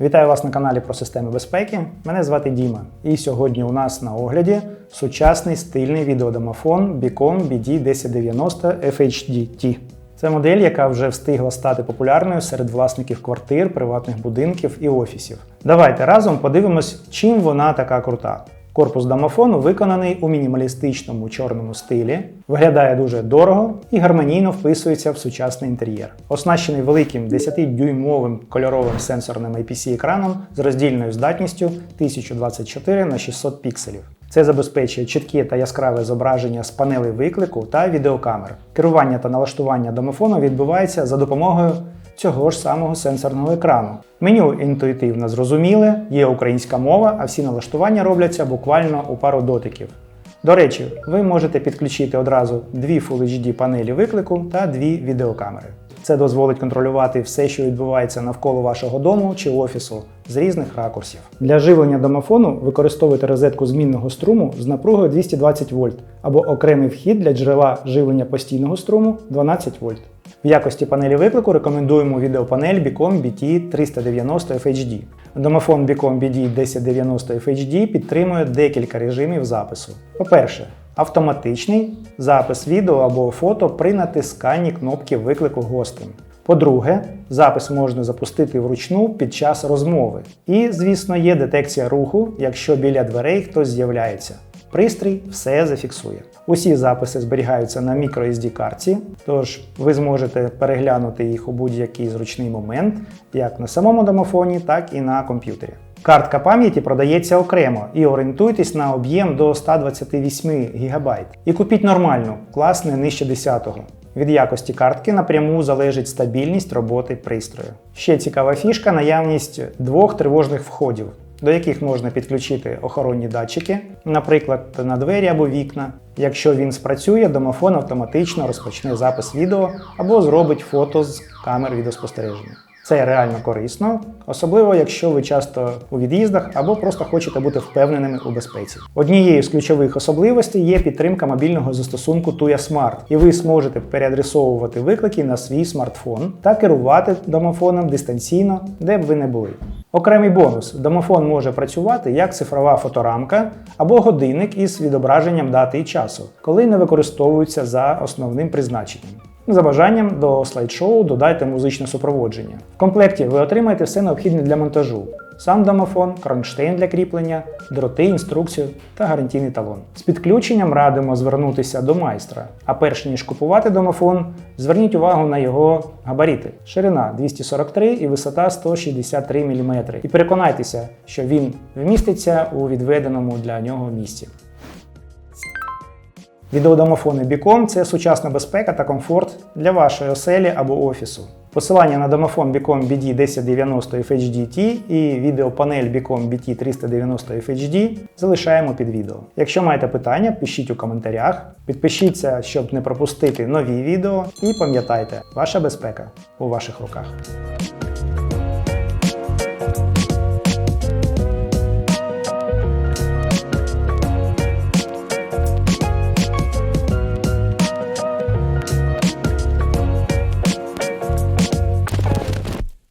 Вітаю вас на каналі про системи безпеки. Мене звати Діма. І сьогодні у нас на огляді сучасний стильний відеодомофон Bicom BD1090 FHD-T. Це модель, яка вже встигла стати популярною серед власників квартир, приватних будинків і офісів. Давайте разом подивимось, чим вона така крута. Корпус домофону виконаний у мінімалістичному чорному стилі, виглядає дуже дорого і гармонійно вписується в сучасний інтер'єр. Оснащений великим 10-дюймовим кольоровим сенсорним IPC-екраном з роздільною здатністю 1024 на 600 пікселів. Це забезпечує чітке та яскраве зображення з панелей виклику та відеокамер. Керування та налаштування домофону відбувається за допомогою цього ж самого сенсорного екрану. Меню інтуїтивно зрозуміле, є українська мова, а всі налаштування робляться буквально у пару дотиків. До речі, ви можете підключити одразу дві Full HD панелі виклику та дві відеокамери. Це дозволить контролювати все, що відбувається навколо вашого дому чи офісу з різних ракурсів. Для живлення домофону використовуйте розетку змінного струму з напругою 220 вольт або окремий вхід для джерела живлення постійного струму 12 вольт. В якості панелі виклику рекомендуємо відеопанель Bicom BT390 FHD. Домофон Bicom BD1090 FHD підтримує декілька режимів запису. По-перше, автоматичний запис відео або фото при натисканні кнопки виклику гостем. По-друге, запис можна запустити вручну під час розмови. І, звісно, є детекція руху, якщо біля дверей хтось з'являється. Пристрій все зафіксує. Усі записи зберігаються на microSD картці, тож ви зможете переглянути їх у будь-який зручний момент, як на самому домофоні, так і на комп'ютері. Картка пам'яті продається окремо і орієнтуйтесь на об'єм до 128 ГБ. І купіть нормальну, клас не нижче 10-го. Від якості картки напряму залежить стабільність роботи пристрою. Ще цікава фішка наявність двох тривожних входів, до яких можна підключити охоронні датчики, наприклад, на двері або вікна. Якщо він спрацює, домофон автоматично розпочне запис відео або зробить фото з камер відеоспостереження. Це реально корисно, особливо якщо ви часто у від'їздах або просто хочете бути впевненими у безпеці. Однією з ключових особливостей є підтримка мобільного застосунку Tuya Smart, і ви зможете переадресовувати виклики на свій смартфон та керувати домофоном дистанційно, де б ви не були. Окремий бонус: домофон може працювати як цифрова фоторамка або годинник із відображенням дати і часу, коли не використовуються за основним призначенням. За бажанням до слайд-шоу додайте музичне супроводження. В комплекті ви отримаєте все необхідне для монтажу: сам домофон, кронштейн для кріплення, дроти, інструкцію та гарантійний талон. З підключенням радимо звернутися до майстра. А перш ніж купувати домофон, зверніть увагу на його габарити: ширина 243 і висота 163 мм. І переконайтеся, що він вміститься у відведеному для нього місці. Відеодомофони Bicom – це сучасна безпека та комфорт для вашої оселі або офісу. Посилання на домофон Bicom BD1090 FHD-T і відеопанель Bicom BT390 FHD залишаємо під відео. Якщо маєте питання, пишіть у коментарях, підпишіться, щоб не пропустити нові відео, і пам'ятайте, ваша безпека у ваших руках.